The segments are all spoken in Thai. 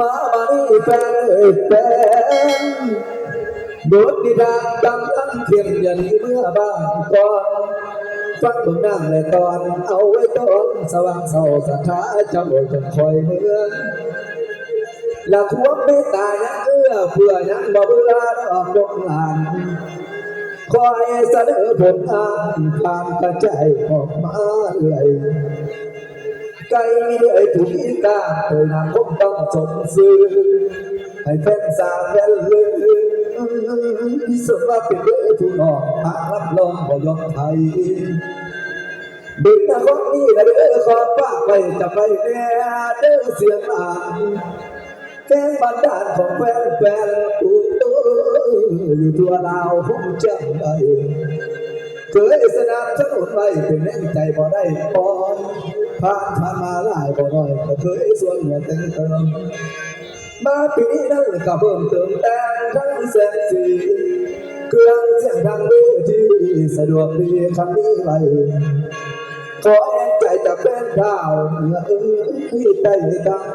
มาบานี้แฟนเอ่ยแฟนโดดดิดานกำลังเทียนอย่าหนีเมื่อบานก่อนฟังเบื้องหน้าและตอนเอาไว้ตอนสว่างเศร้าสถาเจ้าจงคอยเมืองละทวงเมตตายังเอื้อเพื่อยังบ่เบื่อดอกดงหลานคอยเสนอผลงานผ่านกระจายออกมาเลย ไกลเลยถูกอีกาโดยนางคงต้องสมซื้อให้แฟนสาวแฟนลืมที่สุดว่าเป็นเรื่องทุนออกหา กรับรองบ่ยอมไทยเกนะคนนี้นะเด้อขอฝากไว้จะไปแน่เด้อเสียงอ่านแกงบันดาลของแฟนแฟนกูอยู่ทั่วลาวผมจำได้เคยสนามสนุนไว้เป็นแรงใจบ่ได้ปอนผ่านผ่านมาหลายบ่น้อยก็เคยส่วนหัวแต่งเติมมาปีนี้นั่นก็เพิ่มเติมแต่งทั้งแสนสีเครื่องเสียงดังเวทีสะดวกดีคำนี้ไว้ขอแอนใจจากแฟนข่าวเมื่อเอ้ยใจดัง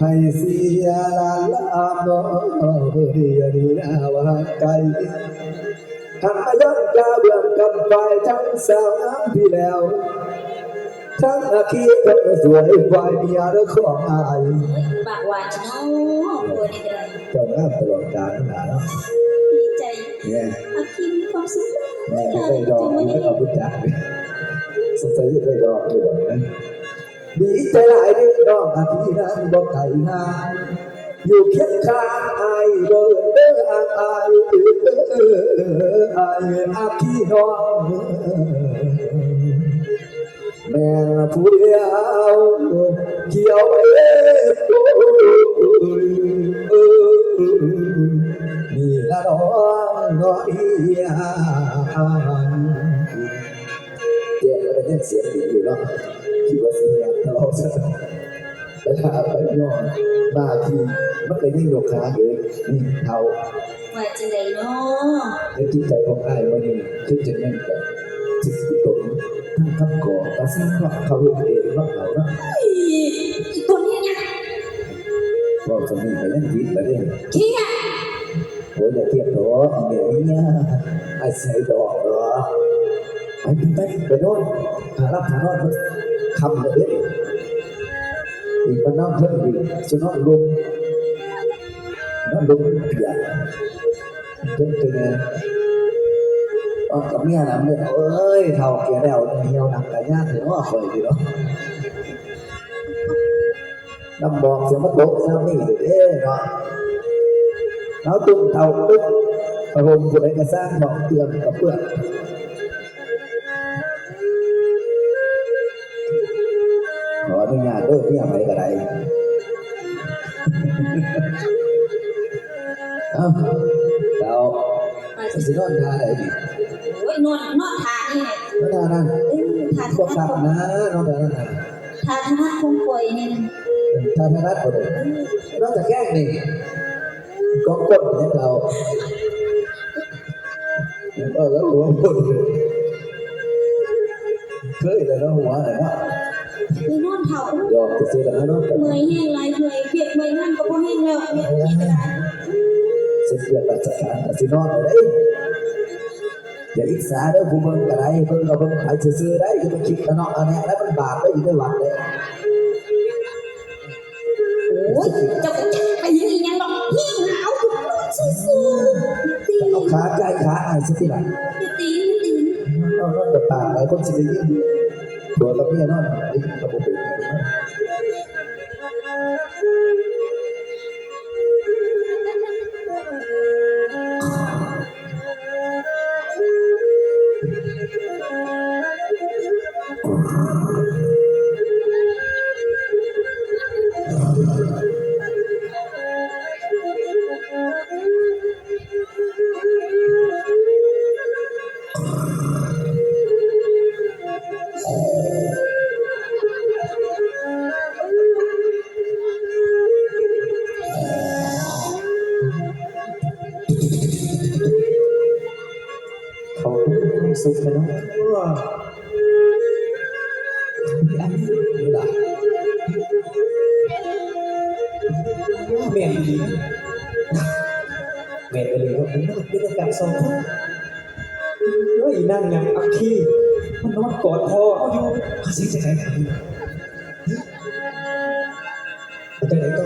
ให้เสียลาลามน้องเพื่อดีนาวาไกล หันมาย้อนกาเบื้องกับไฟทั้งสาวน้ำที่แล้ว ทั้งอาคีก็สวยฝ่ายเมียและของอายปากหวานเนาะบัวนี่ก็ได้เจ้าหน้าตลอดกาลนะเนาะดีใจเนี่ยอาคิมมีความสุขแม่ก็ได้ดอกไม่เอาพุทธะสงสัยจะได้ดอกด้วยนะดีใจหลายที่น้องอาทีนั้นบอกไก่หา อยู่เคียงข้างไอายเดินเออายอายเอออายอาคีน้องแม่ผู้เดียวเกี่ยวเอ้นี่ละน้องน้อยเดี๋ยวเราจะเสียงดีอยู่เนาะคิดว่าเสียงเราจะ ไปหาไปย้อนมาทีมันก็ยิ่งโยกขาเองนี่เท่าว่าจังไดเนาะในจิตใจของไอ้วันนี้คิดจะนั่งกับจิตตนทั้งคำก่อภาษาว่าเขาเองว่าเขาเนาอีตัวนี้นะว่าจะมีไปเล่นวิทย์ไปเล่นเที่ยโอ้ยอย่าเทียบดอกเนี่ยเนี่ยไอ้ใส่ดอกเหรอไปไปไปโน่นหารับหาน่นคำเลย กเพิ่งเป็นไงอ๋อกับเมียนะเมียเอ้ยเท่าเกียร์แล้วเหี่ยวหนักกะยากถึงว่าคอยดีเนาะน้ำบอกเสียงมันตกซ้ำนี่เด้อเนาะ nó tung thầu tức và hùng của đấy là sang bỏ tiền và phượng มา sẽ xin nó ra đấy đi โอ้ยนอนนอนทานี่ nó ra đây เอ้ยทา có ทา phạm ná nó ra nó này ทาธนาคงป่วยนี่ tha nó đắt vào đây nó là khác này có quân nhé đâu ờ nó hùa quân cưới là nó hùa là nó ไปนอนเฒ่า rồi thực sự là nó เมื่อยแห้งหลายเมื่อยเปียกเมื่อยนั่นก็บ่แห้งแล้วเนี่ยขี้กระดาน อย่าอิจฉาเด้อผู้เบิ่งอะไรเบิ่งก็เบิ่งไปซื่อได้อย่าไปคิดกันเนาะอันนี้แล้วมันบาปได้อยู่ด้วยหวังเลยโอ้ยเจ้าก็จักไปยังอีหยังดอกพี่หาวกูพูดซื่อๆตีเอาขาใกล้ขาไอ้สิที่หลังตีตีเอานอนกับปากไอ้นสิได้ยินตัวกับเมียนอนได้ยินกับผมเป แม่นไปเลยว่ามันนอนอยู่ด้วยกันสองคนเฮ้ยนั่งยังอักคีมันนอนกอดพ่อเอาอยู่ภาษีจะใครทำมันจะไหนต่อ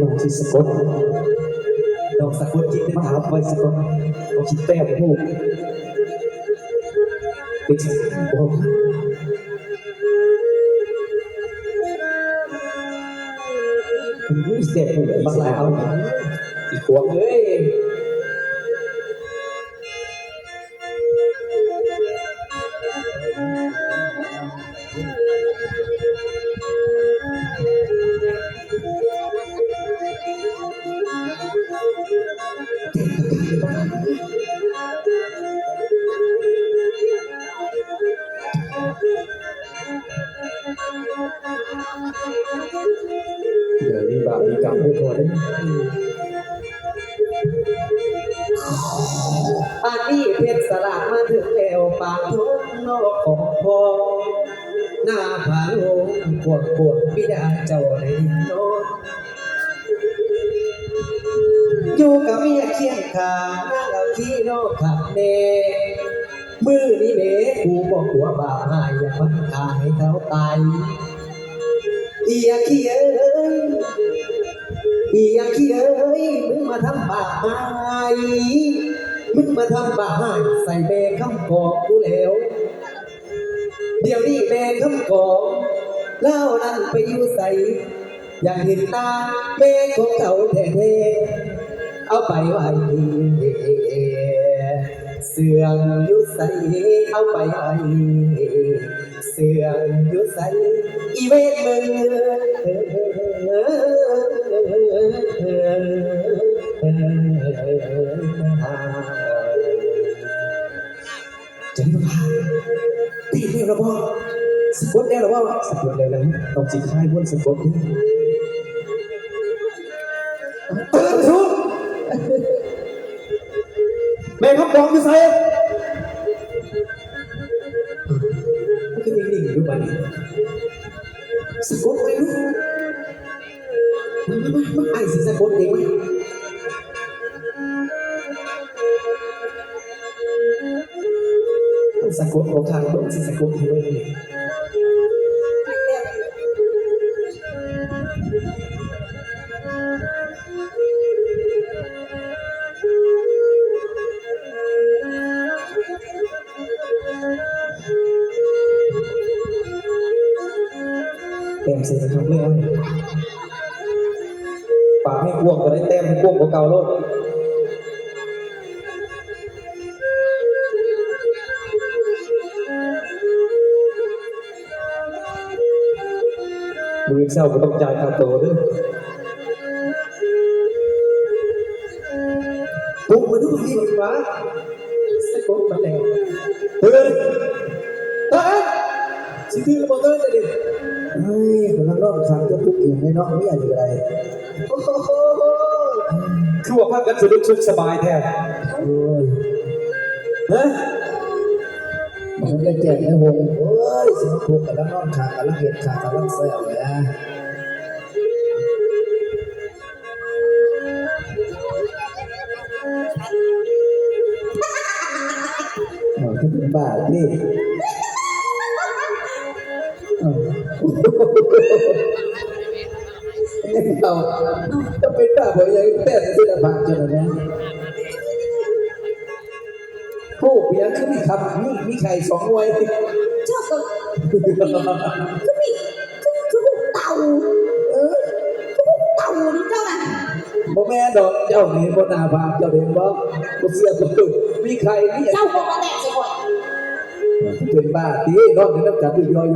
น้องที่สะกดน้องสะกดจิตมหาไว้สะกดเอาคิดแต้มหูเป็นสิ่งที่บอก สียบบักลาเอาอีกขวบเอ้ยเบาปมีกรรมไม่พอเลยอันนี้เพชรสลามาถึงแอวปากทุกนอกของพอหน้าผาโลงปวดปวดบิดาเจ้าในโนนอยู่กับเมียเคียงข้างนั่งเอาขี้นอกขับเนมือนี้เนกูบอกหัวบาปหายอย่ามันขายเขาตายเอียขี้เอ้ยอีอยางขี้เอ้ยมึงมาทำบาปหายมึงมาทำบาปใส่เบคำกอกกูแล้ว เดี๋ยวนี้เบคำกอกเล่านั้นไปอยู่ใส่อยากเห็นตาเบของเขาแท้ๆเอาไปไว้เสื่องอยุใส่เอาไปไว้ สื่องอยุใส่อีเวทมึงจะได้มาตีเร็วแล้วพ่อสะกดแล้วแล้วพ่อสะกดแล้วแล้วต้องจีค่ายบนสะกดนี่เตือนชุดแม่ครับบองอยู่ใส่ ไอ้สิสะกดเองไหมต้องสะกดของทางต้องสิสะกดเองไหม เก่าโลดมือเศร้าก็ต้องจ่ายค่าตัวด้วยปุ๊บมาดูดีกว่าสะกดมาแล้วเฮ้ยเฮ้ยสิถือมาเต้นเลยเฮ้ยกำลังรอบคำจะพูดเองให้น้องไม่อยากอะไรโอ้โห คือว่าพักกันสะดุดสุขสบายแท้โอ้ยเฮ้ยมันก็แจกในวงโอ้ยสิมาพูดกับลังน้องขากับลังเห็ดขากับลังแซวเลยนะหน่อยที่เป็นบ้านี่เอ้าเอา จะเป็นบ้าบ่ยังแต่ศิลปะเจอแล้วผู้เปียคือมีคำมีมีไข่สองหน่วยเจ้าก็คือมีคือคือพวกเต่าเออคือพวกเต่านี่เจ้าน่ะบ่แม่นดอกเจ้านี่บ่น่าภาพเจ้าเห็นบ่บ่เสื้อบ่มีไข่มีเจ้าบอกมาแต่สิบ่เป็นบ้าตีนอนอยู่น้ำกันอยู่ย่อย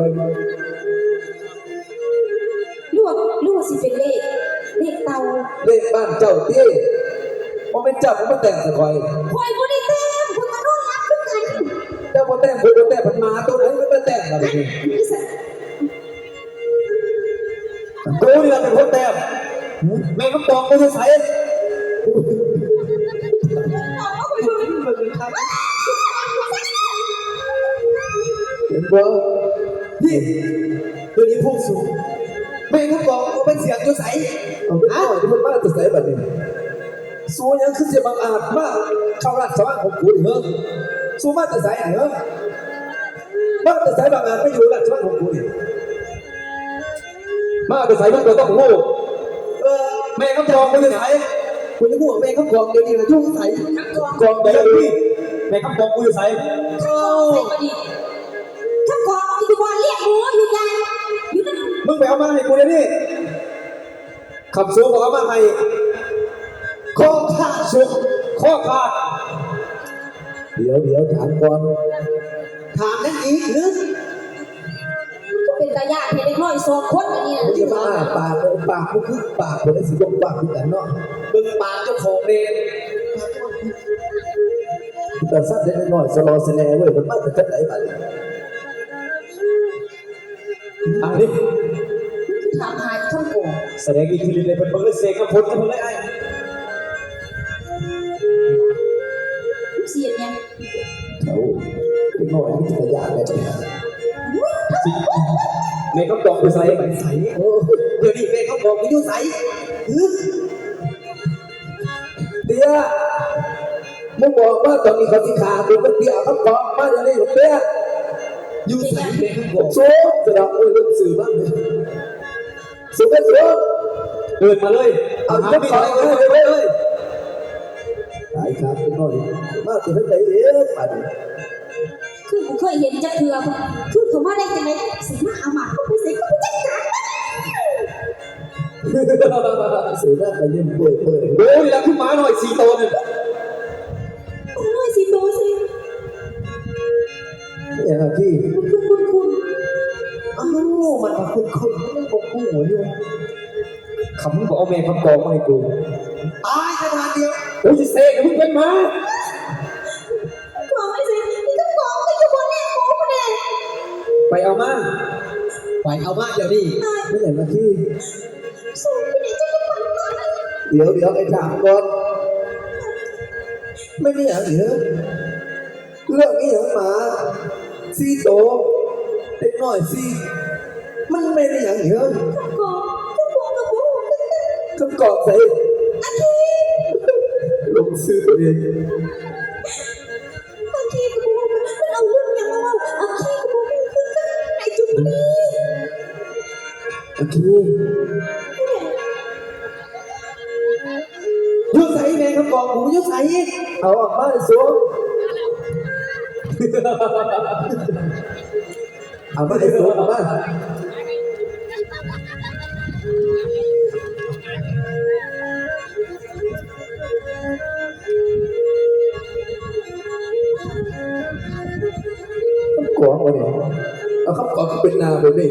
ลวกลวกสิเป็นเลข เลขเต่าๆเลขบ้านเจ้าตีบ่เป็นเจ้าบ่มาแต่งซะก่อยคอยบ่ได้เต็มคุณก็นอนรับคือกันเจ้าบ่แต่งบ่บ่แต่งมันมาตัวไหนมันมาแต่งล่ะบัดนี้นี่สิกูนี่ล่ะเป็นคนแต่งแม่ก็บอกบ่ใส่เอาเอาไปดูเห็นบ่พี่เดี๋ยวนี้พุ่งสูง แม่งครับอกว่าเป็นเสียงจุใสเอาไปหน่อยที่มันมาจะใสแบบนี้สู้ยังคือเสียบังอาจมากเข้าราชสวัสดิ์ของกูดิเฮ้อสู้มาจะใสเหรอมาจะใสบางอาจไม่อยู่ราชสวัสดิ์ของกูดิมาจะใสมันก็ต้องโง่เออแม่ครับบอกไม่ได้ใสคุณจะพูดว่าแม่ครับบอกเดี๋ยวนี้นะยุ่งใสกองเดี๋ยวพี่แม่ครับบอกกูจะใสเข้ มึงไปเอามาให้กูเดี๋ยวนี้ขับสูงกว่าเอามาให้ข้อขาดสุดข้อขาดเดี๋ยวเดี๋ยวถามก่อนถามนั่นอีกหรือก็เป็นตาญาติเด็กน้อยสองคนอันนี้นะมึงจะมาอ้าปากเลยปากกูคือปากคนได้สิลงปากคือกันเนาะมึงปากเจ้าของเองแต่สัตว์เล็กน้อยสโลว์สแลเว้ยมันมาจากจังไหนบ้าง อันนี้ถามหาท่านโกงแสดงอิทธิฤทธิ์เลยเป็นเบอร์เซกับพุทธกับพุทธเลยไอ้เสียดยังเขาเล็กน้อยมันจะยากเลยนะแม่ก็ดอกไปใส่ไปใส่โอ้เดี๋ยวนี้แม่เขาบอกกูอยู่ใสเตี้ยมึงบอกว่าตอนนี้เขาสิขากูก็เตี้ยเขาบอกมาเดี๋ยวนี้เตี้ยอ ยู่ใสแม่เขาบอกโซ่จะดอกเออเรื่องสื่อบ้างเลยสื่อไม่สื่อเดินมาเลย เอาหาจะพี่ขอน้อยเลเลยยเลยหลายครับพี่น้อยมาถึงไหนเอ๊ะมาดิคือกูเคยเห็นจักเทือคือเขามาได้จังไงสิมาอามาเขาไปใส่เขาไปจัดการสื่อหน้าไปเยี่ยมเปื่อยเปื่อยโอ้ยแล้วขึ้นมาหน่อยสี่ตัวหนึ่ง คนคนๆมันบอกกูหัวอยู่คำมึงบอกเอาแม่คำกองมาให้กูตายขนาดเดียวโอ้ยเสกมึงเป็นมากองไม่สินี่ก็กองไม่อยู่บนเรียกหมูคนเดียไปเอามาไปเอามาเดี๋ยวนี้ไม่เห็นนะพี่สูงไปไหนจะกระปันมาเดี๋ยวเดี๋ยวไอ้ถามก่อนไม่มีอย่างเหรอเรื่องนี้อย่างหมาซีโตเด็กน้อยซี มันไม่ได้อย่างเหรอกองก็กองกับหมูคำกรอบใส่ลงซื้อตัวเองบางทีกับหมูมันเอาเรื่องอย่างมาว่าเอาขี้กับหมูคือกันไอ้จุดนี้โอเคยืดใส่แม่คำกรอบหมูยืดใส่เอาออกมาสูงเอามาไอ้สูงเอามา วางวะเนี่ยเอาครับก่อนเป็นนาไปนี่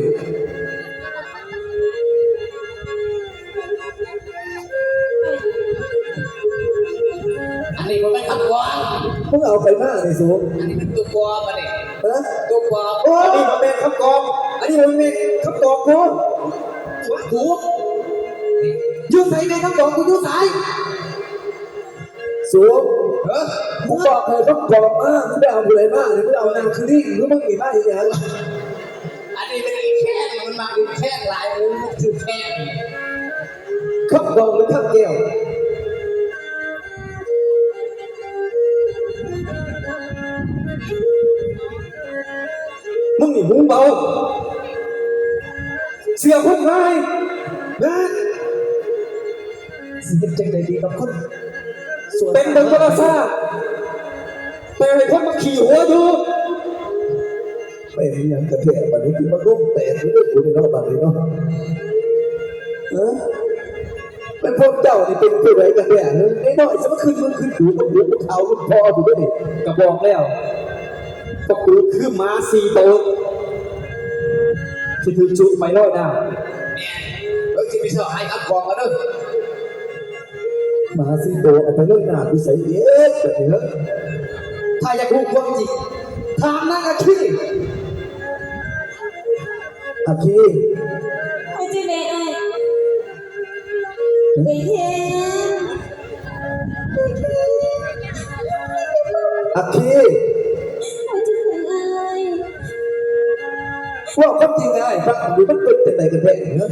อันนี้มันไม่ขับกวางมึงเอาไปหน้าในสูงอันนี้เป็นตัวกวางมาเนี่ยฮะตัวกวางโอ้อันนี้มันเป็นคำกองอันนี้มันเป็นคำกองกูหัวหูยืดใส่ในคำกองกูยืดใส่สูงเอ อมึงบอกเลยคำกองมามึงไปเอาอะไรมาหรือมึงเอานางคือนี่หรือมึงมีบ้าอีกอย่างอันนี้เป็นอีแข้งมันมาอีแข้งหลายเออมันคือแข้งคำกองหรือคำแก้วมึงนี่หูเบาเสือพุ่งไงนะสิเป็นจังใดดีกับคนส่วนเป็นเดินกระซ่า แต่ให้คนมาขี่หัวอยู่เป็นอย่างกระเทะบัดนี้คือมันร่มแตกด้วยกูในรอบบัดนี้เนาะเออเป็นพวกเจ้านี่เป็นผู้ใดกันเนี่ยไอ้น้อยจะมาขึ้นมึงขึ้นหูมึงหูมึงเขามึงพอถูกไหมนี่กระบอกแล้วก็กูคือม้าสี่ตัวที่ถือจุไปร้อยหน้าเออที่ไม่ชอบให้ขับกวางมาด้วยหมาสิงโตเอาไปเลิกหน้าวิสัยเอ๊ะแบบนี้าอยากรู้ความจริงถามนางอาคีอาคีไอ้เจ๊แม่ไอ้ไอ้เจ๊ไอ้เจ๊อาคีไอ้เจ๊ไอ้ว่าคความจริงไงฟังดูมันเป็นแต่ไหนกันแท้เนอะ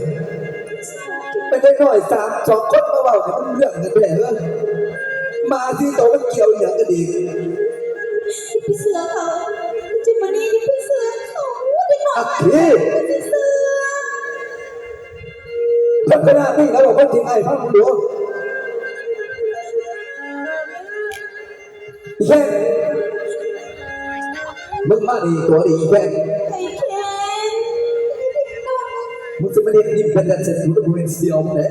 ไม่ได้น้อยสามสองคนมาเบาแต่มันเรื่องกันแท้เนอะมาที่โตมันเกี่ยวอย่างกันดี น้อยอักมาขีพี่เสือพัฒนาพี่แล้วบอกว่าจริงไอ้ฟังดูอีแค่มึงมาดีตัวดีอีแค่ไอ้แค้นมึงจะไม่ได้ยิ้มเป็นกันเสร็จมึงจะเป็นเสียวมึงเลย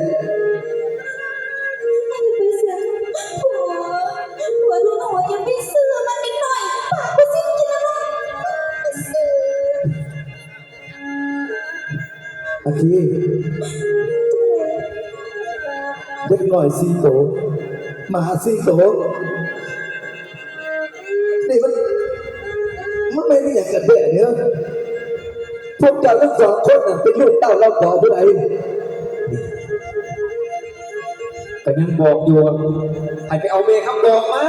น่อยสีโตหมาสีโตนี่มันมันไม่ได้อย่างกันแท้เนี่ยพวกเจ้าทั้งสองคนน่ะเป็นลูกเต้าเราขอผู้ใดก็ยังบอกอยู่ให้ไปเอาเมฆคำบอกมา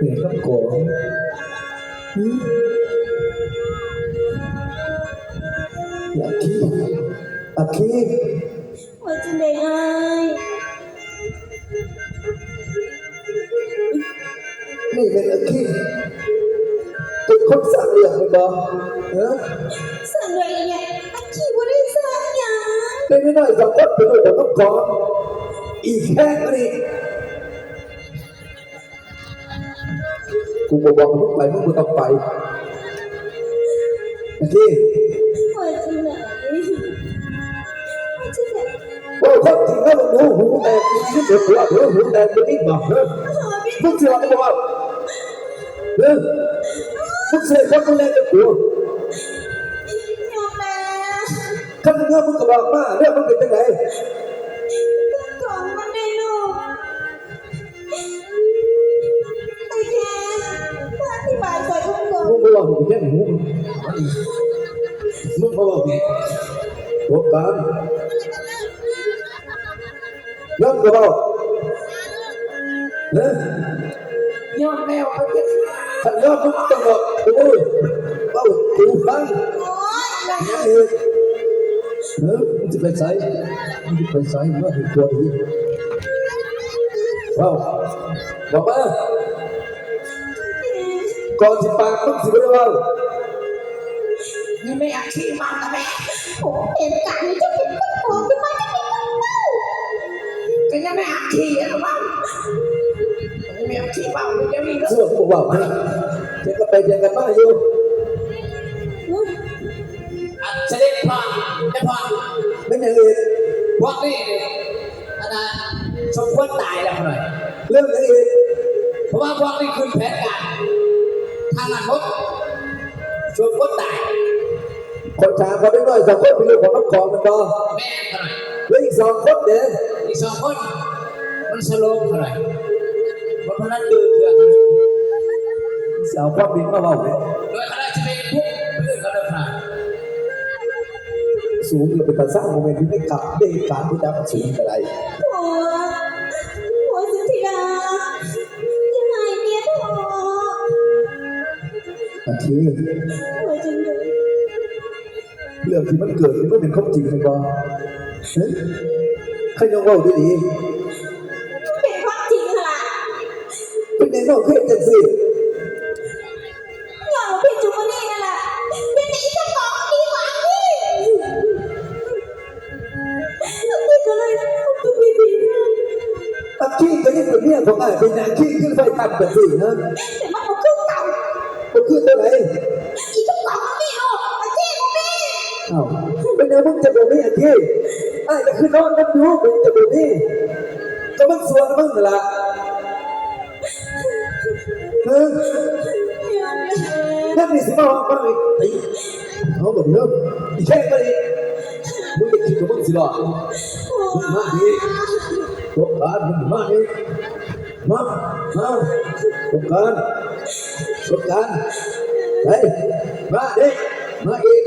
เนี่ยครับโกงหืมอักขีอักขีว่ บอกเออสั่งเลยเนี่ยอาคีบ่ได้สั่งหยังเป็นน้อยๆสองคนเป็นลูกของน้องกองอีกแค่นี้กูบอกมึงไปมึงกูต้องไปอักขีว่าจะไหนว่าจะไหนว่าคนจริงแล้วมึงดูหูแตกมึงเดือดร้อนหูแตกมึงนี่บอกเนอะมึงเสียกูบอกว่าเฮ้ย มึงเสียคนมึงเล่นกับกูยอมนะข้ามึงเงามึงก็บอกมาเรื่องมันเป็นยังไงกล่องมันได้ลูกไอ้แกถ้าอธิบายใส่อุ้มก่อนมึงบอกมึงแค่หูมึงบอกไงตัวการย้อนก็บอกเฮ้ยยอดแล้วเอาเจ็ดขันย้อนมึงต้องบอก กูเบ้ากูฟังโอ๊ยยังเองเฮ้ยมึงจะไปใส่มึงจะไปใส่มื่อถึงตัวดีว้าบอกมาก่อนที่ปากมึงสิบ่ได้เว่านี่ไม่อยากขี้มากนะแม่ผมเห็นการนี้จะเป็นคนโกงจะมาจะเป็นคนเมาก็ยังไม่อยากขี้อะบ้างยังไม่อยากขี้บ้างมันจะมีเรื่องเสื้อกูบอกให้ เดี๋ยวก็ไปเดี๋ยวกันมาอยู่อันเสด็จพ่อได้พ่อไม่อย่างอื่นพวกนี้เนี่ยอันนั้นสมควรตายแล้วหน่อยเรื่องอย่างอื่นเพราะว่าพวกนี้คือแผนการทางนั้นหมดสมควรตายคนถามเขาได้น้อยสองคนเป็นเรื่องของน้ำของมันก็แม่เขาหน่อยเหลืออีกสองคนเด้อีกสองคนมันสโลมเขาหน่อยเพราะพนันดื้อเถื่อน สาวความดินมาเบาเนี่ยโดยเขาได้จะเป็นพวกเพื่อนเขาเดินผ่านสูงเลยเป็นตาสร้างโมเมนต์ที่ไม่กลับได้การที่จะมาสูงอะไรหัวหัวสุธิดายังไงเมียทออันที่หัวจังเลยเรื่องที่มันเกิดมันก็เป็นความจริงมันก็เฮ้ยใครยังเว่าดีเป็นความจริงค่ะๆเป็นในนอกเพศจังสิ เป็นเมียของไป็นนางขี้ขึ้นไฟตันแบบสินะแต่มันเอาเครื่องเก่ามันคือตัวไหนอีกกระเป๋ามันไม่เอาอาเจ๊ของแม่อ้าวเป็นแนวมึงจะบอกนี่อักขี้ไอ้ก็คือนอนกันอยู่เป็นจะบอกนี่ก็มันสวนมึงนั่นล่ะเออนั่นนี่สิมาว่าฟังอีกไอ้เอาแบบเริ่มอีแค่ก็ดีมึงจะคิดกับมึงสิหรอมึงมาดิตัวการมึงมาดิ มามาตัวการตัวการเฮ้ยมาดิมาอีก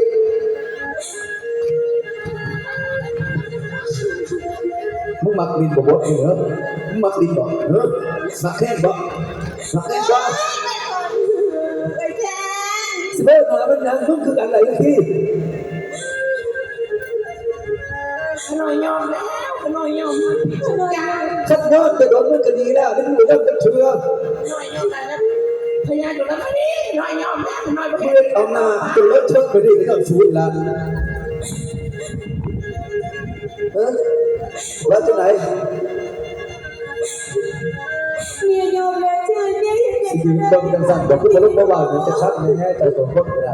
มึงมักลินบ่บ่เออมึงมักลินบ่เออมักแค่บ่มักแค่บ่ไอ้แทนสิเบ้หามันยังมึงคืออะไรที่ขนอยยอมแล้วขนอยยอมขน้ อยยอมชัดยอดแต่โดนมันก็ดีแล้วนี่มึงเริ่มจะเชื่อน้อยยอมแล้วพยานอยู่แล้วนี่น้อยยอมแล้วน้อยเมื่เอนเอาหน้าจนเลอะเทอะไปดิไม่ต้องชูดละเออแล้วจะไหนเมียยอมแล้วเชื่อเมียเห็นสิถึงเบิ่งจังสั่นบอกคือบ่รู้บ่ว่ามันจะชัดแน่ใจสองคนก็ได้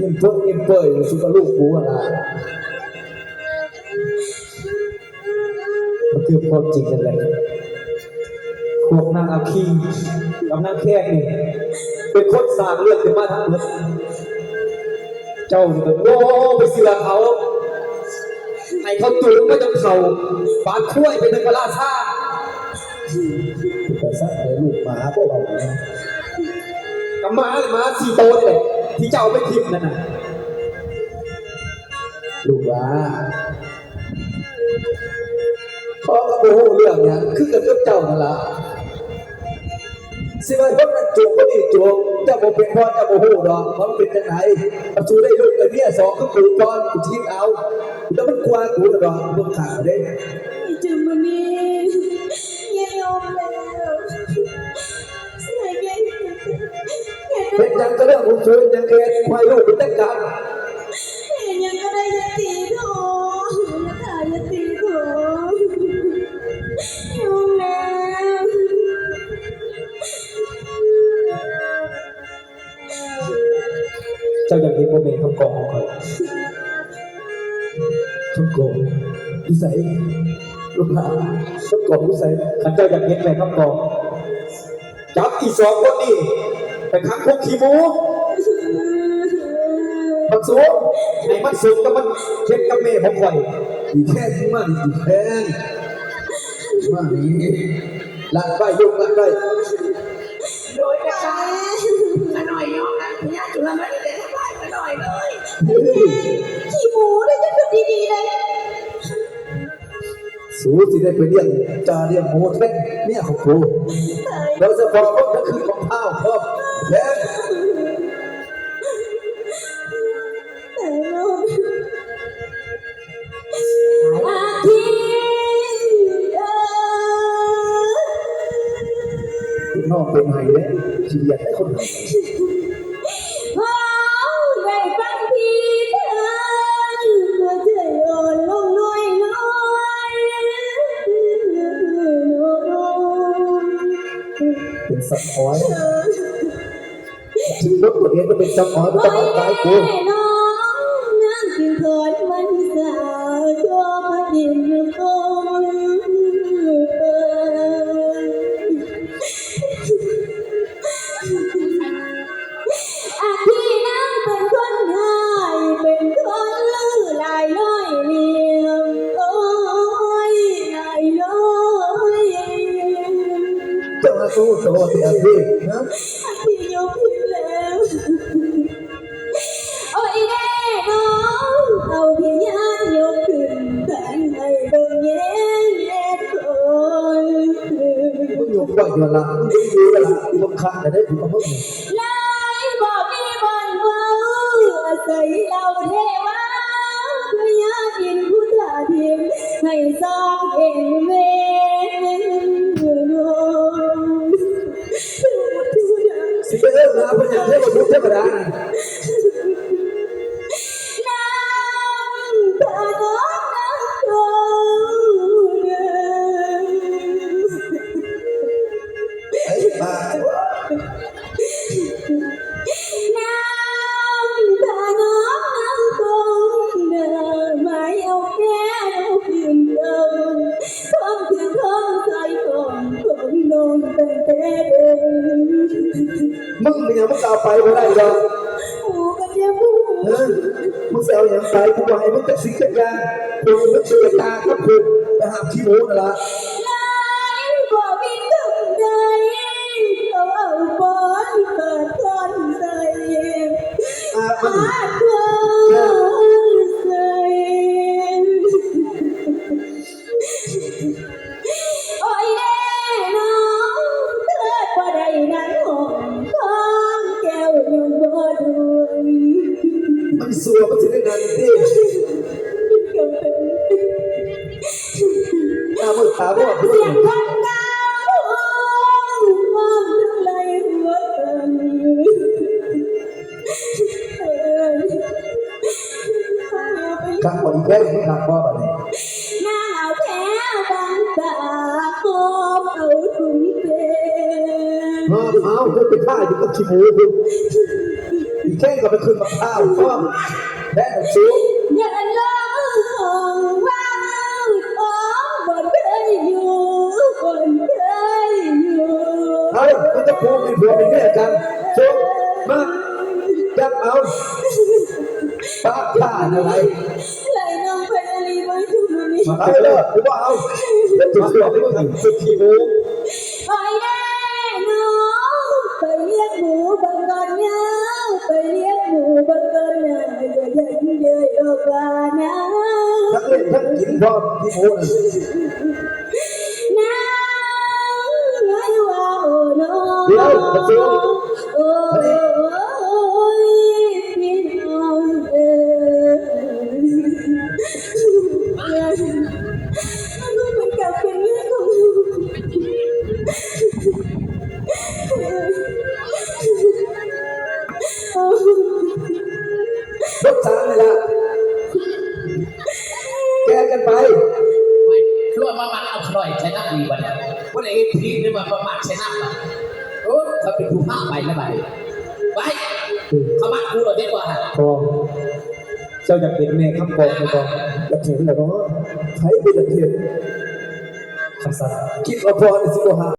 ยิ้มเพิ่งยิ้มเปื่อยสุกับลูกกูอะล่ะ คือความจริงนั่นแหละพวกนางอาคีกับนางแขกนี่เป็นคนสร้างเรื่องขึ้นมาทั้งหมดเจ้านี่ก็โง่ไปเสือเขาให้เขาจูงไม่จนเขาปานคุ้ยเป็นหนึ่งพระราชาแต่สักแต่ลูกหมาพวกเราเนี่ยกับหมาเลยหมาสี่ตัวนี่แหละที่เจ้าไม่ทิมนั่นน่ะลูกหลา โมโหเรื่องเนี่ยคือกับกับเจ้านั่นล่ะสิว่าพวกนั้นจูงก็นี่จูงเจ้าบ่เป็นพ่อเจ้าบ่ฮู้ดอกเพราะมันเป็นจังไหนเอาชูได้ลูกกับเมียสองก็กูก่อนกูทิ้งเอา แล้วมันกว่ากูน่ะดอกเบิ่งข่าวเด้จุมนี่เมียยอมแล้วเสียเมียเป็นหยังก็เรื่องของชูยังแค่ควายลูกเป็นจังกัน กเห็นโมเมนต์คำกองของเขาคำกองนิสัยลูกหลานคำกองนิสัยขันเจ้าอยากเห็นแม่คำกองจับอีสองคนนี่ไปขังคุกขี้หมูมันสูงไอ้มันสูงกับมันเช็ดกับแม่ผมข่อยอีแค่ที่มาอีแค่มาหนีลัดไปยกลัดไปโดยกระจายขน่อยยอมนะพยาจุลไม่ไเลยเฮ้ยขี้หมูได้จะเป็นดีๆเลยสูสิได้ไปเรียกจาเรียกโมเทนเนี่ยของกูตายโดยเฉพาะก็คือของข้าวครับแย่ตายแล้วอาทิตย์เอ่ยนอกเป็นไงเนี่ยชีวิตได้คนไหน เป็นสักอ้อยชีวิตตัวเองก็เป็นสักอ้อยไม่ต้องเอาตายกูแม่น้ มึงอยู่บ่อยู่ละมึงอยู่ละมึงคันแต่ได้ถึงกับมึงลายบอกมีบอนเว้าใส่เราเทวาพยาดินผู้ตาทิมให้สร้างเองเวนน้องทุกอย่างสิไปเอิ้นนะเป็นอย่างเทพบุตรเทพดา มึงเนี่ยมึงเอาไปไม่ได้หรอกหูก็จะพูดเออมึงจะเอาอย่างไรกูบอกให้มึงจะสิ่งกันยังมึงมึงเชื่อตาครับคุณไปหาขี้หมูนั่นละ ครั้งบ่อีกแค่นี้ครับพ่อบันี้นางเอาแผลบังตาหอมเอาถุงเป็นอ้าเอาเพิ่นไปฆ่าอยู่กับขี้หมูคุณอีกแค่ก็ไปขึ้นมาข้าวพ่อแพ้สูอย่าล้อของว่างอ้อมบนเคยอยู่บนเคยอยู่เฮ้ยมันจะพูดมีผัวมีเมีย กวันนี้มาเอาเลยกูว่าเอาแล้วจะเชื่อไม่ถึงสุดขี้หมูไปแน่หน้องไปเรียกหมูบังกอนเนาไปเรียกหมูบังกอนนาอย่าเดินเยยออกมานะทั้งเล่นทั้งกินพ่อขี้หมูน่ะนะน้อยว่าโอ้น้อง บกองไม่ต้องอยากเห็นเหรอเนาะใครไปอยากเห็นคำสั่งคิดว่าพอในสิบหา